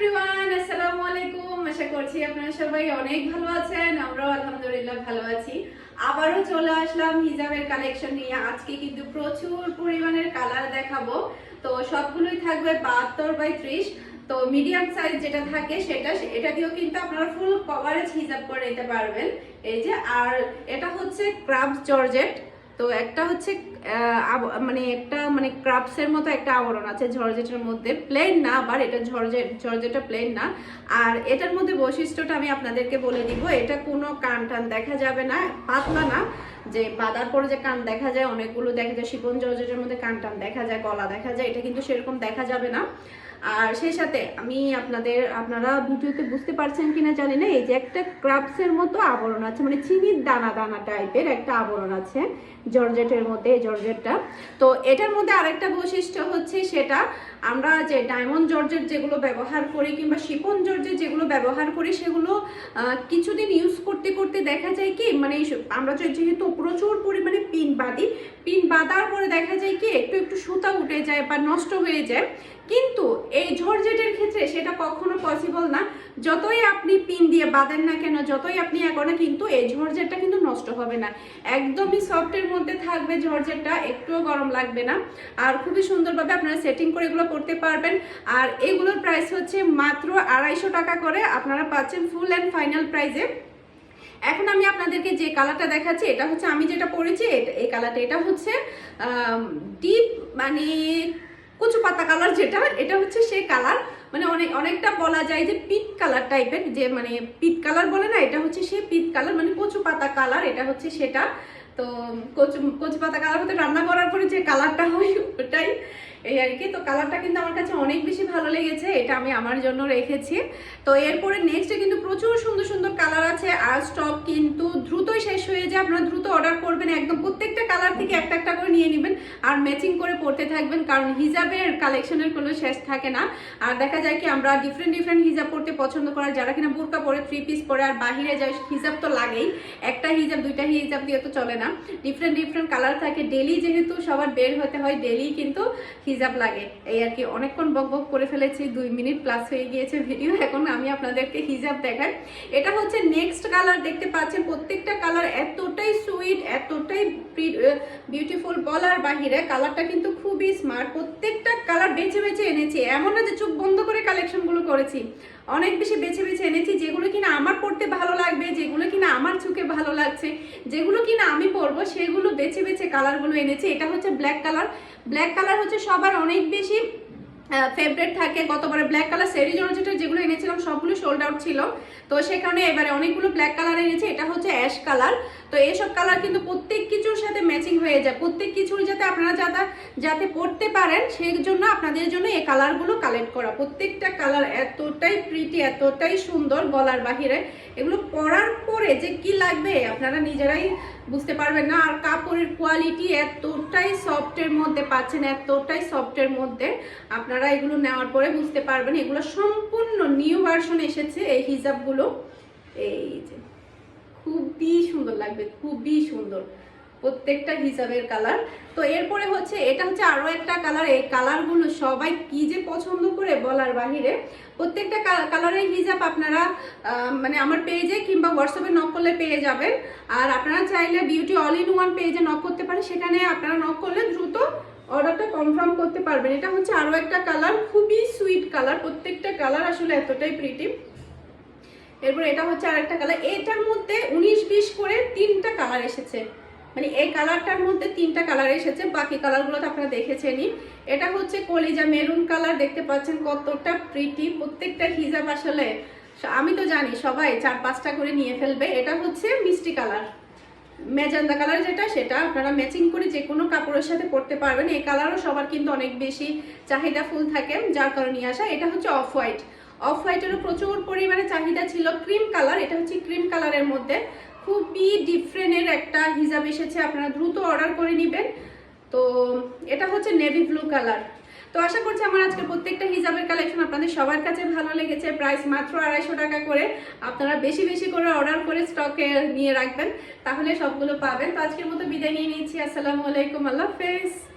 Everyone আসসালামু আলাইকুম। আশা করছি আপনারা সবাই অনেক ভালো আছেন, আমরাও আলহামদুলিল্লাহ ভালো আছি। আবারও চলে আসলাম হিজাবের কালেকশন নিয়ে। আজকে কিন্তু প্রচুর পরিমাণের কালার দেখাবো। তো সবগুলোই থাকবে বাহাত্তর বাই ত্রিশ। তো মিডিয়াম সাইজ যেটা থাকে সেটা, এটা দিয়েও কিন্তু আপনারা ফুল কভারেজ হিসাব করে নিতে পারবেন। এই যে, আর এটা হচ্ছে ক্রাফট জর্জেট তো একটা হচ্ছে মানে একটা মানে ক্রাফটসের মতো একটা আবরণ আছে জর্জেটের মধ্যে। প্লেন না আবার এটা জর্জেট জর্জেটটা প্লেন না। আর এটার মধ্যে বৈশিষ্ট্যটা আমি আপনাদেরকে বলে দিব, এটা কোনো কান টান দেখা যাবে না, পাতলা না। যে বাদার পরে যে কান দেখা যায়, অনেকগুলো দেখা যায় শিপন জর্জেটের মধ্যে কান টান দেখা যায়, গলা দেখা যায়, এটা কিন্তু সেরকম দেখা যাবে না। আর সেই সাথে আমি আপনাদের, আপনারা ভিডিওতে বুঝতে পারছেন কিনা জানি না, এই যে একটা ক্রাফটসের মতো আবরণ আছে মানে চিনির দানা দানা টাইপের একটা আবরণ আছে জর্জেটের মধ্যে জর্জেটটা। তো এটার মধ্যে আরেকটা বৈশিষ্ট্য হচ্ছে সেটা, আমরা যে ডায়মন্ড জর্জেট যেগুলো ব্যবহার করি কিংবা শিপন জর্জেট যেগুলো ব্যবহার করি, সেগুলো কিছুদিন ইউজ করতে করতে দেখা যায় কি মানে আমরা যেহেতু প্রচুর পরিমাণে পিন বাঁধি, পিন বাঁধার পরে দেখা যায় কি, একটু একটু সুতা উঠে যায় বা নষ্ট হয়ে যায়। কিন্তু এই ঝরঝেটের ক্ষেত্রে সেটা কখনো পসিবল না। যতই আপনি পিন দিয়ে বাঁধেন না কেন, যতই আপনি এখনও কিন্তু এই ঝরঝেটটা কিন্তু নষ্ট হবে না। একদমই সফটের মধ্যে থাকবে ঝরঝেটটা, একটুও গরম লাগবে না। আর খুবই সুন্দরভাবে আপনারা সেটিং করে এগুলো করতে পারবেন। আর এগুলোর প্রাইস হচ্ছে মাত্র আড়াইশো টাকা করে। আপনারা পাচ্ছেন ফুল অ্যান্ড ফাইনাল প্রাইজে এখন আমি আপনাদেরকে যে কালারটা দেখাচ্ছি, এটা হচ্ছে আমি যেটা পরেছি এই কালারটা এটা হচ্ছে ডিপ মানে কুচু পাতা কালার যেটা এটা হচ্ছে সে কালার মানে অনেক, অনেকটা বলা যায় যে পিট কালার টাইপের যে মানে পিট কালার বলে না, এটা হচ্ছে সে পিট কালার মানে কচু পাতা কালার এটা হচ্ছে সেটা। তো কচু কচু পাতা কালার হতে রান্না করার পরে যে কালারটা হয় ওটাই, এই আর কি। তো কালারটা কিন্তু আমার কাছে অনেক বেশি ভালো লেগেছে, এটা আমি আমার জন্য রেখেছি। তো এরপরে নেক্সটে কিন্তু প্রচুর সুন্দর সুন্দর কালার আছে, আর স্টক কিন্তু দ্রুতই শেষ হয়ে যায়। আপনারা দ্রুত অর্ডার করবেন, একদম প্রত্যেকটা কালার থেকে একটা একটা করে নিয়ে নেবেন, আর ম্যাচিং করে পড়তে থাকবেন, কারণ হিজাবের কালেকশনের কোনো শেষ থাকে না। আর দেখা যায় কি, আমরা ডিফারেন্ট ডিফারেন্ট হিজাব পড়তে পছন্দ করার যারা কিনা বোরকা পরে থ্রি পিস পরে, আর বাহিরে যায়, হিজাব তো লাগেই। একটা হিজাব, দুইটা হিজাব দিয়ে তো চলে না। ডিফারেন্ট ডিফারেন্ট কালার থাকে। ডেলি যেহেতু সবার বের হতে হয় ডেলি কিন্তু হিজাব লাগে। এই আর কি, অনেকক্ষণ বক বক করে ফেলেছি, দুই মিনিট প্লাস হয়ে গিয়েছে ভিডিও এখন আমি আপনাদেরকে হিজাব দেখাই। এটা হচ্ছে নেক্সট কালার দেখতে পাচ্ছেন প্রত্যেকটা কালার এতটাই সুইট এতটাই বিউটিফুল বলার বাহিরে কালারটা কিন্তু খুবই স্মার্ট প্রত্যেকটা কালার বেছে বেছে এনেছি। এমন না যে চোখ বন্ধ করে কালেকশনগুলো করেছি। অনেক বেশি বেছে বেছে এনেছি যেগুলো কিনা আমার পড়তে ভালো লাগবে, যেগুলো কিনা আমার চোখে ভালো লাগছে, যেগুলো কিনা আমি পরবো সেগুলো বেছে বেছে কালারগুলো এনেছি। এটা হচ্ছে ব্ল্যাক কালার ব্ল্যাক কালার হচ্ছে সবার অনেক বেশি ফেভারেট থাকে, গতবারে ব্ল্যাক কালার সেরি জর্জেটের যেগুলো এনেছিলাম, সবগুলো সোল্ড আউট ছিল। তো সে কারণে এবারে অনেকগুলো ব্ল্যাক কালার এনেছি, এটা হচ্ছে অ্যাশ কালার তো এইসব কালার কিন্তু প্রত্যেক কিছুর সাথে ম্যাচিং হয়ে যায়। প্রত্যেক কিছুর যাতে আপনারা যাতে যাতে পড়তে পারেন, সেই জন্য আপনাদের জন্য এই কালারগুলো কালেক্ট করা। প্রত্যেকটা কালার এতটাই প্রিটি এতটাই সুন্দর গলার বাহিরে। এগুলো পরার পরে যে কি লাগবে, আপনারা নিজেরাই বুঝতে পারবেন না। আর কাপড়ের কোয়ালিটি এতটাই সফটের মধ্যে পাচ্ছেন, এতটাই সফটের মধ্যে আপনারা এগুলো নেওয়ার পরে বুঝতে পারবেন, এগুলো সম্পূর্ণ নিউ ভার্সন এসেছে, এই হিজাবগুলো। এই যে, খুবই সুন্দর লাগবে, খুবই সুন্দর। প্রত্যেকটা হিসাবের কালার তো এরপরে হচ্ছে, এটা হচ্ছে আরও একটা কালার এই কালারগুলো সবাই কি যে পছন্দ করে বলার বাহিরে, প্রত্যেকটা কালারের হিজাব আপনারা মানে আমার পেজে কিংবা হোয়াটসঅ্যাপে নক করলে পেয়ে যাবেন। আর আপনারা চাইলে বিউটি অল ইন ওয়ান পেজে নক করতে পারেন, সেখানে আপনারা নক করলে দ্রুত অর্ডারটা কনফার্ম করতে পারবেন। এটা হচ্ছে আরও একটা কালার খুবই সুইট কালার প্রত্যেকটা কালার আসলে এতটাই প্রিটি এরপর এটা হচ্ছে আরেকটা কালার এটার মধ্যে উনিশ বিশ করে তিনটা কালার এসেছে। মানে এই কালারটার মধ্যে তিনটা কালার এসেছে, বাকি কালারগুলো তো আপনারা দেখেছেনই। এটা হচ্ছে কলিজা মেরুন কালার দেখতে পাচ্ছেন কতটা প্রিটি প্রত্যেকটা হিজাব আসলে, আমি তো জানি সবাই চার পাঁচটা করে নিয়ে ফেলবে। এটা হচ্ছে মিষ্টি কালার ম্যাজেন্ডা কালার যেটা, সেটা আপনারা ম্যাচিং করে যে কোনো কাপড়ের সাথে পরতে পারবেন। এই কালারও সবার কিন্তু অনেক বেশি চাহিদা ফুল থাকে, যার কারণে আসা। এটা হচ্ছে অফ হোয়াইট অফ হোয়াইটেরও প্রচুর পরিমাণে চাহিদা ছিল। ক্রিম কালার এটা হচ্ছে ক্রিম কালারের মধ্যে। খুবই ডিফারেন্টের একটা হিজাব এসেছে। আপনারা দ্রুত অর্ডার করে নেবেন। তো এটা হচ্ছে নেভি ব্লু কালার তো আশা করছি আমার আজকে প্রত্যেকটা হিজাবের কালেকশন আপনাদের সবার কাছে ভালো লেগেছে। প্রাইস মাত্র আড়াইশো টাকা করে। আপনারা বেশি বেশি করে অর্ডার করে স্টকে নিয়ে রাখবেন। তাহলে সবগুলো পাবেন। তো আজকের মতো বিদায় নিয়ে নিচ্ছি। আসসালামু আলাইকুম। আল্লাহ হাফেজ।